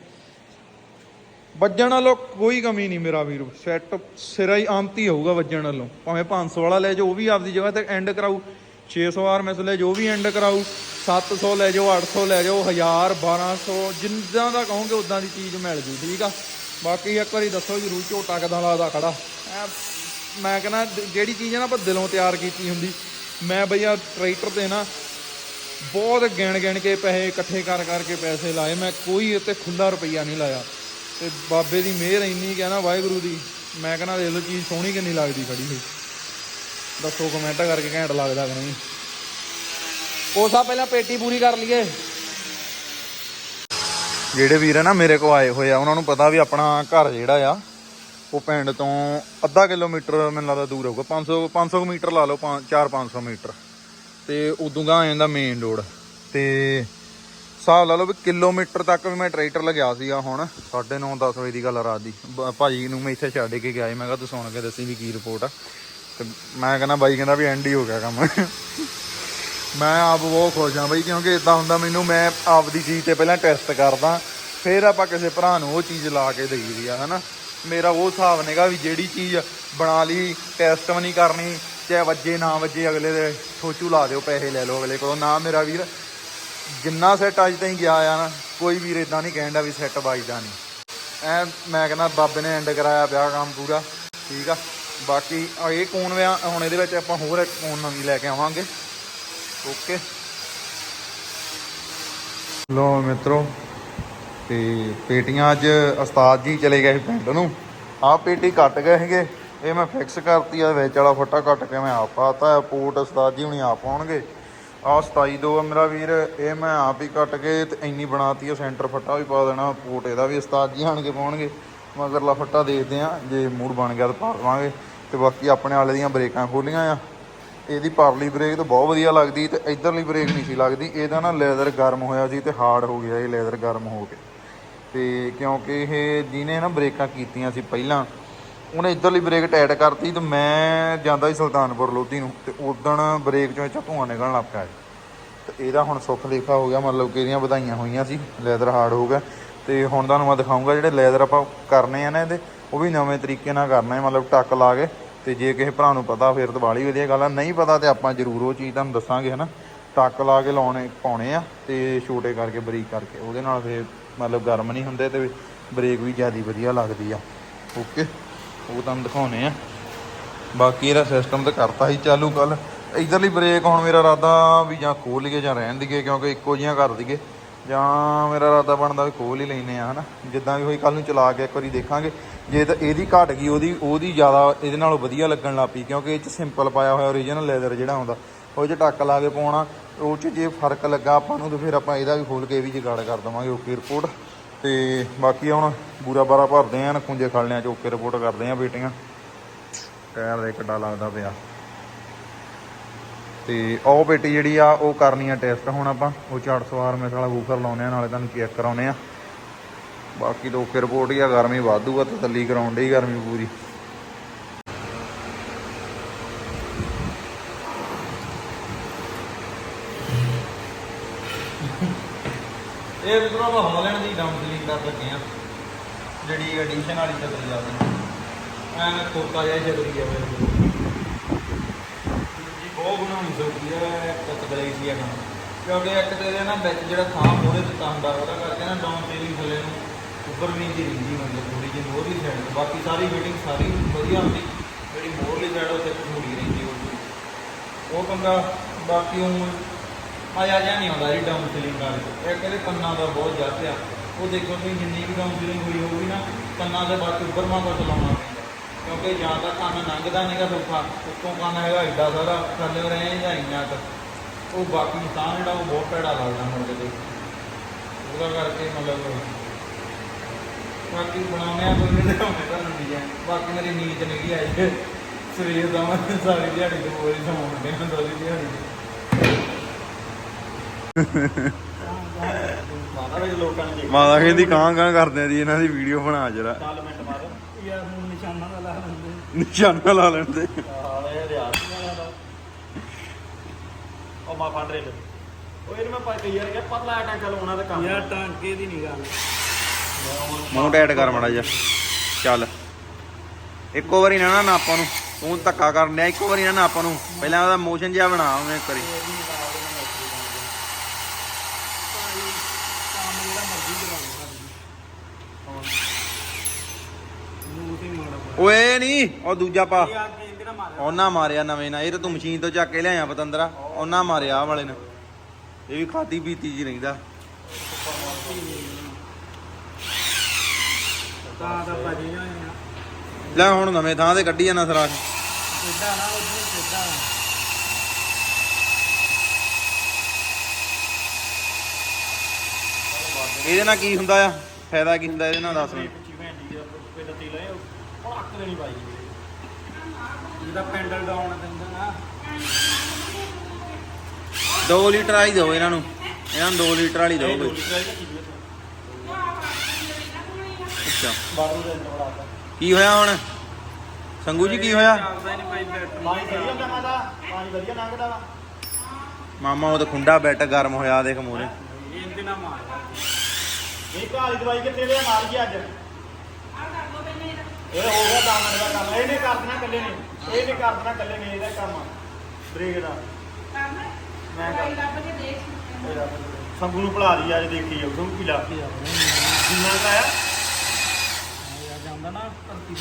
ਵੱਜਣ ਨਾਲੋਂ ਕੋਈ ਕਮੀ ਨਹੀਂ ਮੇਰਾ ਵੀਰ। ਸੈੱਟ ਸਿਰਾ ਹੀ ਆਮਤੀ ਹੋਊਗਾ ਵੱਜਣ ਨਾਲੋਂ ਭਾਵੇਂ 500 ਵਾਲਾ ਲੈ ਜਾਓ, ਉਹ ਵੀ ਆਪਦੀ ਜਗ੍ਹਾ ਤੇ ਐਂਡ ਕਰਾਊ। 600 ਆਰਐਮਐਸ ਲੈ ਜਾਓ, ਉਹ ਵੀ ਐਂਡ ਕਰਾਊ। 700 ਲੈ ਜਾਓ 800 ਲੈ ਜਾਓ 1000 1200 ਜਿੰਦਾਂ ਦਾ ਕਹੋਗੇ ਉਦਾਂ ਦੀ ਚੀਜ਼ ਮਿਲ ਜੂ, ਠੀਕ ਆ? ਬਾਕੀ ਇੱਕ ਵਾਰੀ ਦੱਸੋ ਜਰੂਰ ਝੋਟਾ ਕਿਦਾਂ ਲੱਗਦਾ ਖੜਾ। ਐਂ ਮੈਂ ਕਹਿੰਦਾ, ਜਿਹੜੀ ਚੀਜ਼ ਹੈ ਨਾ ਆਪਾਂ ਦਿਲੋਂ ਤਿਆਰ ਕੀਤੀ ਹੁੰਦੀ। ਮੈਂ ਬਈ ਆ ਟਰੈਕਟਰ ਤੇ ਨਾ ਬਹੁਤ ਗਿਣ ਗਿਣ ਕੇ ਪੈਸੇ ਇਕੱਠੇ ਕਰ ਕਰਕੇ ਪੈਸੇ ਲਾਏ। ਮੈਂ ਕੋਈ ਉੱਤੇ ਖੁੱਲਾ ਰੁਪਈਆ ਨਹੀਂ ਲਾਇਆ। ਤੇ ਬਾਬੇ ਦੀ ਮਿਹਰ ਇੰਨੀ ਕਿ ਵਾਹਿਗੁਰੂ ਦੀ, ਮੈਂ ਕਹਿੰਦਾ ਦੇਖ ਲਓ ਚੀਜ਼ ਸੋਹਣੀ ਕਿੰਨੀ ਲੱਗਦੀ ਖੜੀ ਹੋਈ। ਦੱਸੋ ਕਮੈਂਟ ਕਰਕੇ ਘੈਂਟ ਲੱਗਦਾ ਕਿ ਨਹੀਂ। ਕੋਸਾ ਪਹਿਲਾਂ ਪੇਟੀ ਪੂਰੀ ਕਰ ਲਈਏ। ਜਿਹੜੇ ਵੀਰ ਨਾ ਮੇਰੇ ਕੋ ਆਏ ਹੋਏ ਆ, ਉਹਨਾਂ ਨੂੰ ਪਤਾ ਵੀ ਆਪਣਾ ਘਰ ਜਿਹੜਾ ਆ, ਉਹ ਪਿੰਡ ਤੋਂ ਅੱਧਾ ਕਿਲੋਮੀਟਰ ਮੈਨੂੰ ਲੱਗਦਾ ਦੂਰ ਹੋਊਗਾ। 500 500 ਮੀਟਰ ਲਾ ਲਓ 4 500 ਮੀਟਰ। ਤੇ ਉਦੋਂ ਗਾ ਆ ਜਾਂਦਾ ਮੇਨ ਰੋਡ। ਤੇ ਹਿਸਾਬ ਲਾ ਲਓ ਵੀ ਕਿਲੋਮੀਟਰ ਤੱਕ ਵੀ ਮੈਂ ਟਰੈਕਟਰ ਲਗਿਆ ਸੀਗਾ ਹੁਣ 9:30 10 ਵਜੇ ਦੀ ਗੱਲ ਰਾਤ ਦੀ। ਬ- ਭਾਜੀ ਨੂੰ ਮੈਂ ਇੱਥੇ ਛੱਡ ਕੇ ਗਿਆ ਸੀ, ਮੈਂ ਕਿਹਾ ਤੂੰ ਸੁਣ ਕੇ ਦੱਸੀ ਵੀ ਕੀ ਰਿਪੋਰਟ ਆ। ਤੇ ਮੈਂ ਕਹਿੰਦਾ ਬਾਈ ਕਹਿੰਦਾ ਵੀ ਐਂਡ ਹੀ ਹੋ ਗਿਆ ਕੰਮ। ਮੈਂ ਆਪ ਬਹੁਤ ਖੁਸ਼ ਹਾਂ ਬਾਈ, ਕਿਉਂਕਿ ਇਦਾਂ ਹੁੰਦਾ ਮੈਨੂੰ ਮੈਂ ਆਪ ਦੀ ਚੀਜ਼ ਤੇ ਪਹਿਲਾਂ ਟੈਸਟ ਕਰਦਾ, ਫਿਰ ਆਪਾਂ ਕਿਸੇ ਭਰਾ ਨੂੰ ਉਹ ਚੀਜ਼ ਲਾ ਕੇ ਦੇਈਦੀ ਆ, ਹਨਾ। ਮੇਰਾ ਉਹ ਹਿਸਾਬ ਨੇਗਾ ਵੀ ਜਿਹੜੀ ਚੀਜ਼ ਬਣਾ ਲਈ ਟੈਸਟ ਵੀ ਨਹੀਂ ਕਰਨੀ ਚਾਹੇ ਵੱਜੇ ਨਾ ਵੱਜੇ ਅਗਲੇ ਦੇ ਸੋਚੂ ਲਾ ਦਿਓ, ਪੈਸੇ ਲੈ ਲਓ ਅਗਲੇ ਕੋਲੋਂ। ਨਾ ਮੇਰਾ ਵੀਰ, ਜਿੰਨਾ ਸੈੱਟ ਅੱਜ ਤਾਈਂ ਗਿਆ ਆ ਨਾ, ਕੋਈ ਵੀਰ ਇਦਾਂ ਨਹੀਂ ਕਹਿੰਦਾ ਵੀ ਸੈੱਟ ਵੱਜਦਾ ਨਹੀਂ। ਐ ਮੈਂ ਕਹਿੰਦਾ, ਬਾਬੇ ਨੇ ਐਂਡ ਕਰਾਇਆ ਵਿਆਹ ਕੰਮ ਪੂਰਾ, ਠੀਕ ਆ। ਬਾਕੀ ਆ ਇਹ ਕੋਨ ਵਿਆਹ, ਹੁਣ ਇਹਦੇ ਵਿੱਚ ਆਪਾਂ ਹੋਰ ਇੱਕ ਕੋਨ ਨਵੀਂ ਲੈ ਕੇ ਆਵਾਂਗੇ। ਓਕੇ ਲੋ ਮਿੱਤਰੋ, ਤੇ ਪੇਟੀਆਂ ਅੱਜ ਉਸਤਾਦ ਜੀ ਚਲੇ ਗਏ ਸੀ ਪਿੰਡ ਨੂੰ। ਆਹ ਪੇਟੀ ਕੱਟ ਗਏ ਸੀਗੇ। ਇਹ ਮੈਂ ਫਿਕਸ ਕਰਤੀ ਆ, ਵਿੱਚ ਵਾਲਾ ਫੱਟਾ ਕੱਟ ਕੇ ਮੈਂ ਆਪ ਪਾਤਾ ਪੋਰਟ ਉਸਤਾਦ ਜੀ ਹੁਣੀ ਆਪ ਪਾਉਣਗੇ ਆਹ 27 ਦੋ ਆ ਮੇਰਾ ਵੀਰ, ਇਹ ਮੈਂ ਆਪ ਹੀ ਕੱਟ ਕੇ ਤੇ ਇੰਨੀ ਬਣਾਤੀ ਆ ਸੈਂਟਰ ਫੱਟਾ ਵੀ ਪਾ ਦੇਣਾ ਪੋਰਟ ਇਹਦਾ ਵੀ ਉਸਤਾਦ ਜੀ ਆਣ ਕੇ ਪਾਉਣਗੇ। ਮਗਰਲਾ ਫੱਟਾ ਦੇਖਦੇ ਆ, ਜੇ ਮੂਡ ਬਣ ਗਿਆ ਤਾਂ ਪਾ ਲਵਾਂਗੇ ਤੇ ਬਾਕੀ ਆਪਣੇ ਵਾਲੇ ਦੀਆਂ ਬ੍ਰੇਕਾਂ ਖੋਲੀਆਂ ਆ। ਇਹਦੀ ਪਰਲੀ ਬ੍ਰੇਕ ਤਾਂ ਬਹੁਤ ਵਧੀਆ ਲੱਗਦੀ ਤੇ ਇਧਰਲੀ ਬ੍ਰੇਕ ਨਹੀਂ ਸੀ ਲੱਗਦੀ। ਇਹਦਾ ਨਾ ਲੈਦਰ ਗਰਮ ਹੋਇਆ ਸੀ ਤੇ ਹਾਰਡ ਹੋ ਗਿਆ ਇਹ ਲੈਦਰ ਗਰਮ ਹੋ ਕੇ। ਤੇ ਕਿਉਂਕਿ ਇਹ ਜਿਹਨੇ ਨਾ ਬ੍ਰੇਕਾਂ ਕੀਤੀਆਂ ਸੀ ਪਹਿਲਾਂ ਉਹਨੇ ਇਧਰਲੀ ਬ੍ਰੇਕ ਟਾਈਟ ਕਰਤੀ ਤੇ ਮੈਂ ਜਾਂਦਾ ਸੀ ਸੁਲਤਾਨਪੁਰ ਲੋਧੀ ਨੂੰ ਤੇ ਉਦਣ ਬ੍ਰੇਕ ਚੋਂ ਇੱਥੇ 'ਚੋਂ ਧੂੰਆਂ ਨਿਕਲਣ ਲੱਗ ਪਿਆ ਸੀ। ਤੇ ਇਹਦਾ ਹੁਣ ਸੁੱਖ ਲਿਖਾ ਹੋ ਗਿਆ, ਮਤਲਬ ਕਿ ਇਹਦੀਆਂ ਵਧਾਈਆਂ ਹੋਈਆਂ ਸੀ ਲੈਦਰ ਹਾਰਡ ਹੋ ਗਿਆ। ਤੇ ਹੁਣ ਤੁਹਾਨੂੰ ਮੈਂ ਦਿਖਾਉਂਗਾ ਜਿਹੜੇ ਲੈਦਰ ਆਪਾਂ ਕਰਨੇ ਆ ਨਾ ਇਹਦੇ, ਉਹ ਵੀ ਨਵੇਂ ਤਰੀਕੇ ਨਾਲ ਕਰਨਾ ਆ ਮਤਲਬ ਟੱਕ ਲਾ ਕੇ। ਤੇ ਜੇ ਕਿਸੇ ਭਰਾ ਨੂੰ ਪਤਾ, ਫਿਰ ਤਾਂ ਬਾਲੀ ਵਧੀਆ ਗੱਲ ਆ। ਨਹੀਂ ਪਤਾ ਤੇ ਆਪਾਂ ਜ਼ਰੂਰ ਉਹ ਚੀਜ਼ ਤੁਹਾਨੂੰ ਦੱਸਾਂਗੇ, ਹਨਾ। ਟੱਕ ਲਾ ਕੇ ਲਾਉਣੇ, ਪਾਉਣੇ ਆ ਤੇ ਛੋਟੇ ਕਰਕੇ, ਬਰੀਕ ਕਰਕੇ। ਉਹਦੇ ਨਾਲ ਫਿਰ ਮਤਲਬ ਗਰਮ ਨਹੀਂ ਹੁੰਦੇ ਤੇ ਬ੍ਰੇਕ ਵੀ ਜ਼ਿਆਦਾ ਵਧੀਆ ਲੱਗਦੀ ਆ। ਓਕੇ ਉਹ ਤੁਹਾਨੂੰ ਦਿਖਾਉਣੇ ਆ। ਬਾਕੀ ਇਹਦਾ ਸਿਸਟਮ ਤਾਂ ਕਰਤਾ ਸੀ ਚਾਲੂ ਕੱਲ ਇਧਰਲੀ ਬ੍ਰੇਕ ਹੁਣ ਮੇਰਾ ਇਰਾਦਾ ਵੀ ਜਾਂ ਖੋਲ ਲਈਏ ਜਾਂ ਰਹਿਣ ਦਈਏ, ਕਿਉਂਕਿ ਇੱਕੋ ਜਿਹੀਆਂ ਕਰ ਦਈਏ। ਜਾਂ ਮੇਰਾ ਇਰਾਦਾ ਬਣਦਾ ਵੀ ਖੋਲ ਹੀ ਲੈਨੇ ਆ ਹਨਾ। ਜਿੱਦਾਂ ਵੀ ਹੋਈ ਕੱਲ ਨੂੰ ਚਲਾ ਕੇ ਇੱਕ ਵਾਰੀ ਦੇਖਾਂਗੇ। ਜੇ ਤਾਂ ਇਹਦੀ ਘਟ ਗਈ, ਉਹਦੀ ਉਹਦੀ ਜ਼ਿਆਦਾ ਇਹਦੇ ਨਾਲੋਂ ਵਧੀਆ ਲੱਗਣ ਲੱਗ ਪਈ, ਕਿਉਂਕਿ ਇਹ ਚ ਸਿੰਪਲ ਪਾਇਆ ਹੋਇਆ ਓਰੀਜਨਲ ਲੈਦਰ ਜਿਹੜਾ ਆਉਂਦਾ, ਉਹ 'ਚ ਟੱਕ ਲਾ ਕੇ ਪਾਉਣਾ। ਉਹ 'ਚ ਜੇ ਫ਼ਰਕ ਲੱਗਾ ਆਪਾਂ ਨੂੰ, ਤਾਂ ਫਿਰ ਆਪਾਂ ਇਹਦਾ ਵੀ ਖੋਲ ਕੇ ਇਹ ਵੀ ਜਗਾੜ ਕਰ ਦਵਾਂਗੇ। ਓਕੇ ਰਿਪੋਰਟ ਤੇ ਬਾਕੀ ਹੁਣ ਬੂਰਾ ਬਾਰਾ ਭਰਦੇ ਆਂ, ਖੁੰਝੇ ਖਾਲਿਆਂ 'ਚ ਓਕੇ ਰਿਪੋਰਟ ਕਰਦੇ ਆਂ ਬੇਟੀਆਂ। ਟਾਇਰ ਦੇ ਕਿੱਡਾ ਲੱਗਦਾ ਪਿਆ। ਤੇ ਉਹ ਬੇਟੀ ਜਿਹੜੀ ਆ, ਉਹ ਕਰਨੀ ਆ ਟੈਸਟ ਹੁਣ ਆਪਾਂ। ਉਹ 400 ਆਰਐਮਐਸ ਵਾਲਾ ਵੂਫਰ ਲਾਉਨੇ ਆ, ਨਾਲੇ ਤੁਹਾਨੂੰ ਚੈੱਕ ਕਰਾਉਨੇ ਆ। ਬਾਕੀ ਤਾਂ ਰਿਪੋਰਟ ਹੀ ਆ, ਗਰਮੀ ਵਾਧੂ ਆ, ਤਸੱਲੀ ਕਰਾਉਣ ਦੀ ਗਰਮੀ ਪੂਰੀ। ਇਹ ਵਿਕਰਮ ਆਪਾਂ ਹਾਲੈਂਡ ਦੀ ਡਾਊਨਪੇਲਿੰਗ ਕਰ ਲੱਗੇ ਆ ਜਿਹੜੀ ਐਡੀਸ਼ਨ ਵਾਲੀ ਚੱਲੀ ਜਾਂਦੀ ਐਂ ਕੋਕਾ ਜਿਹਾ ਚੱਲੀ ਜਾਵੇ ਜੀ, ਬਹੁਤ ਬਣਾਉਣੀ ਸੌਖੀ ਹੈ ਕੱਟ ਬਲੇਈ ਸੀ ਕੰਮ। ਕਿਉਂਕਿ ਇੱਕ ਤੇ ਇਹਦੇ ਨਾ ਵਿੱਚ ਜਿਹੜਾ ਥਾਂ ਮੋਰੇ ਦਿੱਤਾ ਹੁੰਦਾ ਉਹਦਾ ਕਰਕੇ ਨਾ ਡਾਊਨ ਸੀਲਿੰਗ ਥੱਲੇ ਨੂੰ ਉੱਪਰ ਵੀ ਦੀ ਰਿੰਦੀ ਮਤਲਬ ਥੋੜੀ ਜਿਹੀ ਮੋਰਲੀ ਸਾਈਡ ਬਾਕੀ ਸਾਰੀ ਫਿਟਿੰਗ ਸਾਰੀ ਵਧੀਆ ਹੁੰਦੀ। ਜਿਹੜੀ ਮੋਰਲੀ ਸਾਈਡ ਉੱਤੇ ਥੋੜੀ ਰਿੰਦੀ ਹੁੰਦੀ ਉਹ ਪੰਗਾ ਬਾਕੀ ਉਹ ਆਇਆ ਜਿਹਾ ਨਹੀਂ ਆਉਂਦਾ ਜੀ ਡਾਊਨ ਸੀਲਿੰਗ ਕਰਕੇ ਇਹ ਕਹਿੰਦੇ ਕੰਨਾਂ ਦਾ ਬਹੁਤ ਜ਼ਿਆਦਾ ਆ। ਉਹ ਦੇਖੋ ਤੁਸੀਂ ਜਿੰਨੀ ਵੀ ਡਾਊਨ ਸੀਲਿੰਗ ਹੋਈ ਹੋਊਗੀ ਨਾ, ਕੰਨਾਂ ਦੇ ਬਾਅਦ ਉੱਪਰ ਮਾ ਚਲਾਉਣਾ ਪੈਂਦਾ ਕਿਉਂਕਿ ਜਾਂ ਤਾਂ ਕੰਨ ਲੰਘਦਾ ਨਹੀਂਗਾ ਸੌਖਾ ਉੱਤੋਂ ਕੰਨ ਹੈਗਾ ਏਡਾ ਸਾਰਾ, ਥੱਲੇ ਰਹੇ ਜਾਂ ਇੰਨਾ ਕੁ। ਉਹ ਬਾਕੀ ਤਾਂ ਜਿਹੜਾ ਉਹ ਬਹੁਤ ਭੈੜਾ ਲੱਗਦਾ ਮੁੜ ਕੇ ਉਹਦਾ ਕਰਕੇ ਮਤਲਬ ਬਾਕੀ ਬਣਾਉਣੇ ਆ ਕੋਈ ਨਹੀਂ ਤਾਂ ਤੁਹਾਨੂੰ ਡਿਜ਼ਾਈਨ ਬਾਕੀ ਮੇਰੀ ਨੀਂਦ ਨਹੀਂ ਗਈ ਆਈ। ਸਵੇਰ ਦਾ ਮੈਂ ਸਾਰੀ ਦਿਹਾੜੀ ਤੋਂ ਬੋਰੀ ਸਮਾਉਂਦੇ ਹਾਂ ਦੋਰੀ ਦਿਹਾੜੀ। ਮਾਤਾ ਵਿੱਚ ਲੋਕਾਂ ਨੇ ਦੇਖਿਆ ਮਾਤਾ ਕਹਿੰਦੀ ਕਾਂ ਕਾਂ ਕਰਦੇ ਆ ਜੀ ਇਹਨਾਂ ਦੀ ਵੀਡੀਓ ਬਣਾ ਜਰਾ। 4 ਮਿੰਟ ਮਾਰ ਯਾਰ ਹੁਣ ਨਿਸ਼ਾਨਾ ਦਾ ਲਾ ਲੈਂਦੇ। ਨਿਸ਼ਾਨਾ ਲਾ ਲੈਂਦੇ ਹਾਲੇ ਰਿਆਜ਼ ਵਾਲਾ ਦਾ ਉਹ ਮਾ ਫੜ ਰੇ ਉਹ ਇਹਨੂੰ ਮੈਂ ਪਾ ਕਈ ਵਾਰ ਕਿਹਾ ਪਤਲਾ ਟਾਂਕਾ ਲਾਉਣਾ ਤੇ ਕੰਮ ਯਾਰ ਟਾਂਕੇ ਦੀ ਨਹੀਂ ਗੱਲ ਮੂੰਹ ਟੈਟ ਕਰ ਮੜਾ ਜਾ ਚੱਲ। ਇੱਕੋ ਵਾਰੀ ਨਾ ਨਾ ਨਾਪਾਂ ਨੂੰ ਤੂੰ ਧੱਕਾ ਕਰਨ ਡਿਆ ਇੱਕੋ ਵਾਰੀ ਨਾ ਨਾਪਾਂ ਨੂੰ। ਪਹਿਲਾਂ ਉਹਦਾ ਮੋਸ਼ਨ ਜਿਹਾ ਬਣਾ ਉਹਨੇ ਕਰੀ ਕੰਮ ਜਿਹੜਾ ਮਰਜ਼ੀ ਕਰਾ ਲਓ ਨੂੰ ਤੇ ਮਾੜਾ ਓਏ ਨਹੀਂ ਉਹ ਦੂਜਾ ਪਾ। ਆ ਉਹਨਾਂ ਮਾਰਿਆ ਨਵੇਂ ਨਾਲ। ਇਹ ਤਾਂ ਤੂੰ ਮਸ਼ੀਨ ਤੋਂ ਚੱਕ ਕੇ ਲਿਆਇਆ ਪਤੰਦਰਾ। ਉਹਨਾਂ ਮਾਰਿਆ ਆਹ ਵਾਲੇ ਨੇ। ਇਹ ਵੀ ਖਾਦੀ ਪੀਤੀ ਜੀ ਰਹਿੰਦਾ। ਤਾਂ ਤਾਂ ਭਾਜੀ ਨਾ ਲੈ ਹੁਣ ਨਵੇਂ ਥਾਂ ਤੇ ਕੱਢੀ ਜਾਣਾ ਸਰਾਖ। ਸਿੱਧਾ ਨਾ ਉਧਰ ਸਿੱਧਾ। ਇਹਦੇ ਨਾਲ ਕੀ ਹੁੰਦਾ ਆ? ਫਾਇਦਾ ਕੀ ਹੁੰਦਾ ਇਹਦੇ ਨਾਲ ਦੱਸ। ਮੈਨੂੰ ਦੇਣੀ ਜਿਹਦਾ ਪੈਂਡਲ ਦਿੰਦਾ ਨਾ। 2 ਲੀਟਰ ਵਾਲੀ ਦਿਓ ਇਹਨਾਂ ਨੂੰ। ਇਹਨਾਂ ਨੂੰ 2 ਲੀਟਰ ਵਾਲੀ ਦਿਓ ਕੋਈ। ਕਿ ਅੱਛਾ। ਬਾਰੂ ਦੇ ਅੰਦਰ ਬੜਾਤਾ ਕੀ ਹੋਇਆ ਹੁਣ? ਸੰਗੂ ਜੀ ਕੀ ਹੋਇਆ? ਮਾਮਾ ਉਹ ਤਾਂ ਖੁੰਡਾ ਬੈਟ ਗਰਮ ਹੋਇਆ ਦੇਖ ਮੂਰੇ ਇਹ ਘਾਲੀ ਦਵਾਈ ਕਿੱਥੇ ਦੇ ਮਾਰ ਗਈ ਅੱਜ। ਇਹ ਹੋ ਗਿਆ 10 ਮਿੰਟ ਦਾ ਕੰਮ। ਇਹਨੇ ਕਰ ਦੇਣਾ ਇਕੱਲੇ ਨੇ। ਇਹਨੇ ਕਰ ਦੇਣਾ ਇਕੱਲੇ ਨੇ ਇਹਦਾ ਕੰਮ ਬ੍ਰੇਕ ਦਾ। ਮੈਂ ਕਰ ਮੇਰਾ ਸੰਗੂ ਨੂੰ ਭੁਲਾ ਦੀ ਅੱਜ ਦੇਖੀ ਜਾਊ। ਤੂੰ ਕੀ ਲਾ ਜਿੰਨਾ ਕਾ ਆ ਜਾਂਦਾ ਨਾ ਧਰਤੀ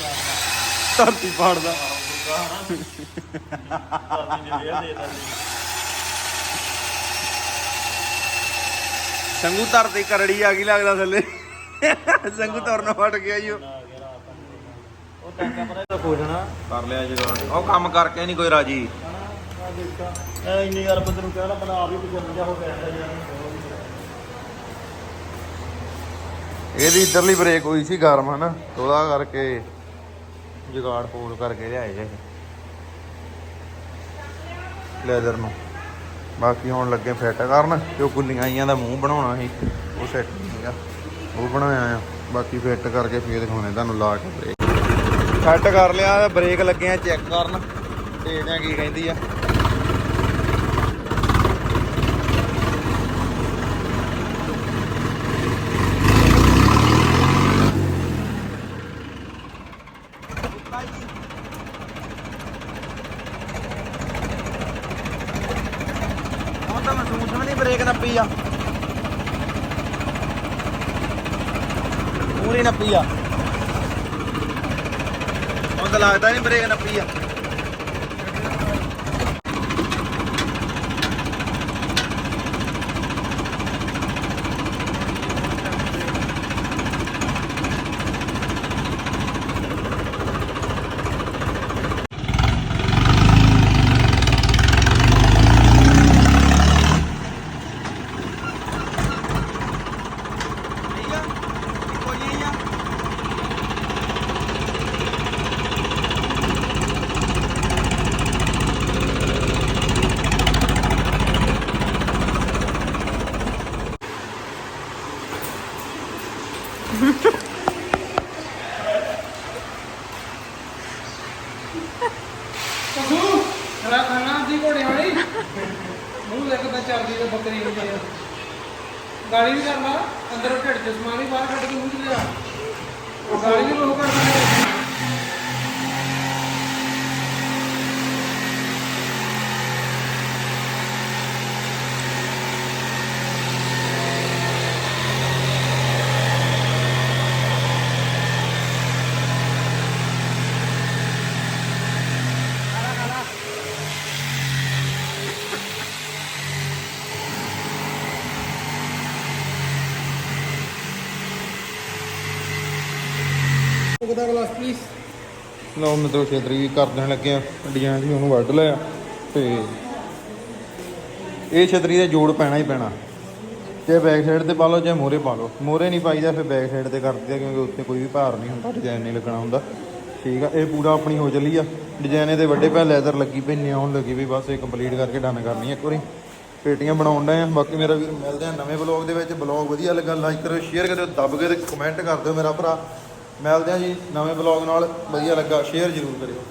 ਧਰਤੀ ਕਰਦੀ ਦੇ। ਦੇ ਦੇ ਸੰਗੂ ਧਰਤੀ ਕਰੜੀ ਆ ਗਈ ਲੱਗਦਾ ਥੱਲੇ? ਸੰਗੂ ਤੁਰਨ ਫਟ ਗਿਆ ਉਹ ਟੈਂਕਾ ਪਤਾ ਖੋ ਜਾਣਾ ਕਰ ਲਿਆ ਜਗਾੜ ਉਹ ਕੰਮ ਕਰਕੇ ਨਹੀਂ ਕੋਈ ਰਾਜੀ। ਆ ਦੇਖਾ ਐ ਇੰਨੀ ਯਾਰ ਬੰਦੇ ਨੂੰ ਕਹਿਣਾ ਬਣਾ ਆਪ ਹੀ ਕੁਝ ਜਾ ਹੋ ਗਿਆ ਯਾਰ ਇਹਦੀ ਇਧਰਲੀ ਬ੍ਰੇਕ ਹੋਈ ਸੀ ਗਰਮ ਹਨਾ? ਉਹਦਾ ਕਰਕੇ ਜਗਾੜ ਪੋਲ ਕਰਕੇ ਲਿਆਏ ਜੇ। ਲੈਦਰ ਨੂੰ। ਬਾਕੀ ਹੁਣ ਲੱਗੇ ਫਿੱਟ ਕਰਨ ਤੇ ਉਹ ਗੁੱਲੀਆਂ ਆਈਆਂ ਦਾ ਮੂੰਹ ਬਣਾਉਣਾ ਸੀ ਉਹ ਸੈੱਟ ਨਹੀਂ ਹੈਗਾ ਉਹ ਬਣਾਇਆ ਆ। ਬਾਕੀ ਫਿੱਟ ਕਰਕੇ ਫੇਰ ਦਿਖਾਉਣੇ ਤੁਹਾਨੂੰ ਲਾ ਕੇ। ਸੈੱਟ ਕਰ ਲਿਆ ਬ੍ਰੇਕ ਲੱਗੇ ਆ ਚੈੱਕ ਕਰਨ। ਦੇਖਦੇ ਆ ਕੀ ਕਹਿੰਦੀ ਆ ਹੁਣ ਤਾਂ ਮਹਿਸੂਸ ਵੀ ਨਹੀਂ ਬ੍ਰੇਕ ਨੱਪੀ ਆ ਪੂਰੀ ਨੱਪੀ ਆ ਹੁਣ ਤਾਂ ਲੱਗਦਾ ਨਹੀਂ ਬ੍ਰੇਕ ਨੱਪੀ ਆ ਪਸ਼ੂ ਮੇਰਾ ਖਾਣਾ ਦੀ ਘੋੜੇ ਮੂੰਹ ਮੂੰਹ ਦੇਖਦਾ ਚੱਲਦੀ ਤੇ ਬੱਕਰੀ ਹੁੰਦੀ ਆ। ਗਾਲੀ ਵੀ ਕਰਨਾ ਲਾ ਅੰਦਰ ਢਿੱਡ ਚ ਸਮਾਨ ਵੀ ਬਾਹਰ ਕੱਢ ਕੇ ਮੂੰਹ ਚ ਲਿਆ। ਗਾਲੀ ਵੀ ਲੋਕ ਕਰਦੇ ਦਿੰਦੇ ਦਾ ਗਲਾਸ ਪਲੀਜ਼ ਲਓ ਮਿੱਤਰੋ ਛੇਤਰੀ ਵੀ ਕਰ ਦੇਣ ਲੱਗੇ ਆ ਡਿਜ਼ਾਈਨ ਵੀ ਉਹਨੂੰ ਵੱਢ ਲਿਆ ਤੇ ਇਹ ਛੇਤਰੀ ਦਾ ਜੋੜ ਪੈਣਾ ਹੀ ਪੈਣਾ। ਤੇ ਬੈਕ ਸਾਈਡ ਤੇ ਪਾ ਲਓ, ਜਾਂ ਮੋਰੇ ਪਾ ਲਓ। ਮੋਰੇ ਨਹੀਂ ਪਾਈਦਾ, ਫਿਰ ਬੈਕ ਸਾਈਡ ਤੇ ਕਰ ਦਿਆ ਕਿਉਂਕਿ ਉੱਤੇ ਕੋਈ ਵੀ ਭਾਰ ਨਹੀਂ ਹੁੰਦਾ ਡਿਜ਼ਾਈਨ ਨਹੀਂ ਲੱਗਣਾ ਹੁੰਦਾ। ਠੀਕ ਆ, ਇਹ ਪੂਰਾ ਆਪਣੀ ਹੋ ਚੱਲੀ ਆ। ਡਿਜ਼ਾਈਨ ਇਹਦੇ ਵੱਡੇ ਪੈ ਲੈਦਰ ਲੱਗੀ ਪਈ ਨਿਆਉਣ ਲੱਗੀ ਵੀ ਬਸ ਇਹ ਕੰਪਲੀਟ ਕਰਕੇ ਡਨ ਕਰਨੀ ਇੱਕ ਵਾਰੀ। ਪੇਟੀਆਂ ਬਣਾਉਣ ਦਾ ਆ। ਬਾਕੀ ਮੇਰਾ ਵੀਰ ਮਿਲਦੇ ਆ ਨਵੇਂ ਬਲੌਗ ਦੇ ਵਿੱਚ। ਬਲੌਗ ਵਧੀਆ ਲੱਗਾ ਲਾਈਕ ਕਰੋ ਸ਼ੇਅਰ ਕਰਿਓ, ਦੱਬ ਕੇ ਤੇ ਕਮੈਂਟ ਕਰ ਦਿਓ ਮੇਰਾ ਭਰਾ। ਮਿਲਦੇ ਆ ਜੀ ਨਵੇਂ ਬਲੌਗ ਨਾਲ ਵਧੀਆ ਲੱਗਾ ਸ਼ੇਅਰ ਜ਼ਰੂਰ ਕਰਿਓ।